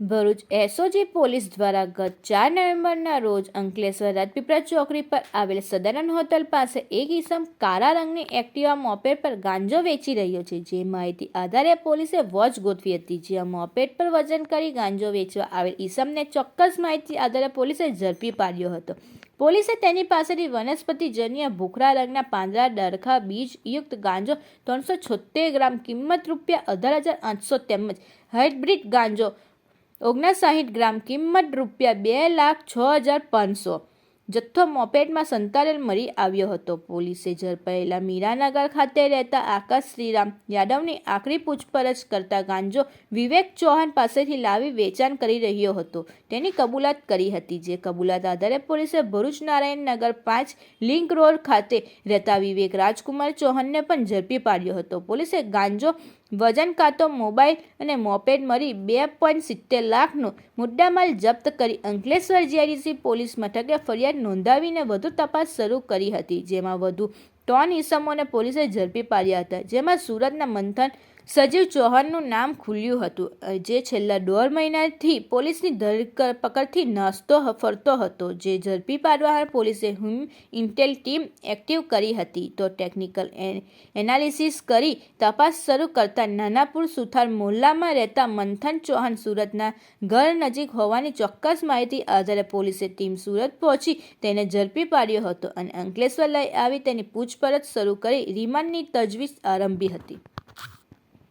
Bharuch SOG police દ્વારા ગત ચાર નવેમ્બરના રોજ અંકલેશ્વર રાજપીપળા ચોકડી પર આવેલ સદાનંદ હોટલ પાસે એક ઈસમ કાળા રંગની એક્ટિવા મોપેડ પર ગાંજો વેચી રહ્યો છે. જે માહિતી આધારે પોલીસે વોચ ગોઠવી હતી. જ્યાં મોપેડ પર વજન કરી ગાંજો વેચવા આવેલ ઈસમને ચોક્કસ માહિતી આધારે પોલીસે ઝડપી પાડ્યો હતો. પોલીસે તેની પાસેથી વનસ્પતિજન્ય ભૂખરા રંગના પાંદડા, ડરખા, બીજ યુક્ત ગાંજો ત્રણસો ગ્રામ, કિંમત રૂપિયા અઢાર હજાર આઠસો તેમજ હાઇબ્રિડ ગાંજો ઓગણસાઠ ગ્રામ કિંમત રૂપિયા બે લાખ છ હજાર પાંચસો. જથ્થો મોપેડમાં સંતાડેલ મળી આવ્યો હતો. પોલીસે ઝડપાયેલા મીરાનગર ખાતે રહેતા આકાશ શ્રીરામ યાદવની આખરી પૂછપરછ કરતા ગાંજો વિવેક ચૌહાણ પાસેથી લાવી વેચાણ કરી રહ્યો હતો. તેની કબૂલાત કરી હતી, જે કબૂલાત આધારે પોલીસે ભરૂચ નારાયણનગર પાંચ લિંક રોડ ખાતે રહેતા વિવેક રાજકુમાર ચૌહાણને પણ ઝડપી પાડ્યો હતો. પોલીસે ગાંજો વજન કાંતો મોબાઈલ અને મોપેડ મળી બે પોઈન્ટ સિત્તેર લાખનો મુદ્દામાલ જપ્ત કરી અંકલેશ્વર જીઆઈડીસી પોલીસ મથકે ફરિયાદ નોંધાવીને વધુ તપાસ શરૂ કરી હતી, જેમાં વધુ ત્રણ ઇસમોને પોલીસે ઝડપી પાડ્યા હતા, જેમાં સુરતના મંથન સજીવ ચૌહાણનું નામ ખુલ્યું હતું જે છેલ્લા દોઢ મહિનાથી પોલીસની ધરપકડથી નાસ્તો ફરતો હતો, જે ઝડપી પાડવા પોલીસે હુમ ઇન્ટેલ ટીમ એક્ટિવ કરી હતી. તો ટેકનિકલ એનાલિસિસ કરી તપાસ શરૂ કરતા નાનાપુર સુથાર મોહલ્લામાં રહેતા મંથન ચૌહાણ સુરતના ઘર નજીક હોવાની ચોક્કસ માહિતી આધારે પોલીસે ટીમ સુરત પહોંચી તેને ઝડપી પાડ્યો હતો અને અંકલેશ્વર લઈ આવી તેની પૂછપરછ શરૂ કરી રિમાન્ડની તજવીજ આરંભી હતી.